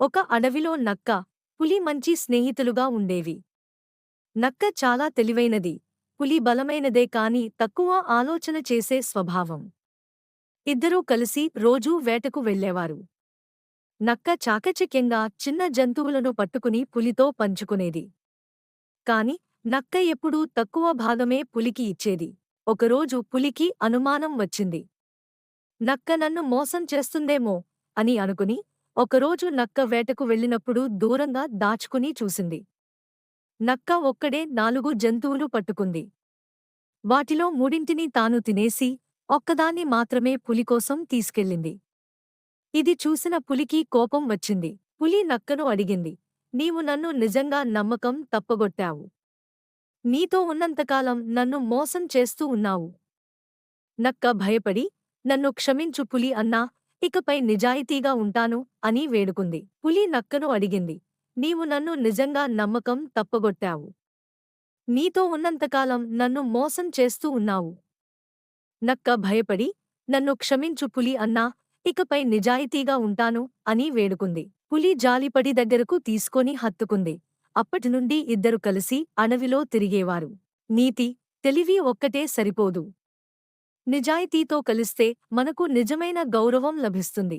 ఒక అడవిలో నక్క పులి మంచి స్నేహితులుగా ఉండేవి. నక్క చాలా తెలివైనది పులి బలమైనదే కాని తక్కువ ఆలోచన చేసే స్వభావం. ఇద్దరూ కలిసి రోజూ వేటకు వెళ్ళేవారు నక్క చాకచక్యంగా చిన్న జంతువులను పట్టుకుని పులితో పంచుకునేది. కాని నక్క ఎప్పుడూ తక్కువ భాగమే పులికి ఇచ్చేది. ఒకరోజు పులికి అనుమానం వచ్చింది. నక్క నన్ను మోసం చేస్తుందేమో అని అనుకుని ఒకరోజు నక్క వేటకు వెళ్ళినప్పుడు దూరంగా దాచుకుని చూసింది. నక్క ఒక్కడే నాలుగు జంతువులు పట్టుకుంది. వాటిలో మూడింటిని తాను తినేసి ఒక్కదాన్ని మాత్రమే పులికోసం తీసుకెళ్ళింది. ఇది చూసిన పులికి కోపం వచ్చింది. పులి నక్కను అడిగింది నీవు నన్ను నిజంగా నమ్మకం తప్పగొట్టావు. నీతో ఉన్నంతకాలం నన్ను మోసం చేస్తూ ఉన్నావు నక్క భయపడి నన్ను క్షమించు పులి అన్నా ఇకపై నిజాయితీగా ఉంటాను అని వేడుకుంది. పులి నక్కను అడిగింది. నీవు నన్ను నిజంగా నమ్మకం తప్పగొట్టావు. నీతో ఉన్నంతకాలం నన్ను మోసం చేస్తూ ఉన్నావు. నక్క భయపడి నన్ను క్షమించు పులి అన్నా ఇకపై నిజాయితీగా ఉంటాను అని వేడుకుంది. పులి జాలిపడి దగ్గరకు తీసుకొని హత్తుకుంది. అప్పటినుండి ఇద్దరు కలిసి అడవిలో తిరిగేవారు. నీతి తెలివి ఒక్కటే సరిపోదు. నిజాయితీతో కలిస్తే మనకు నిజమైన గౌరవం లభిస్తుంది.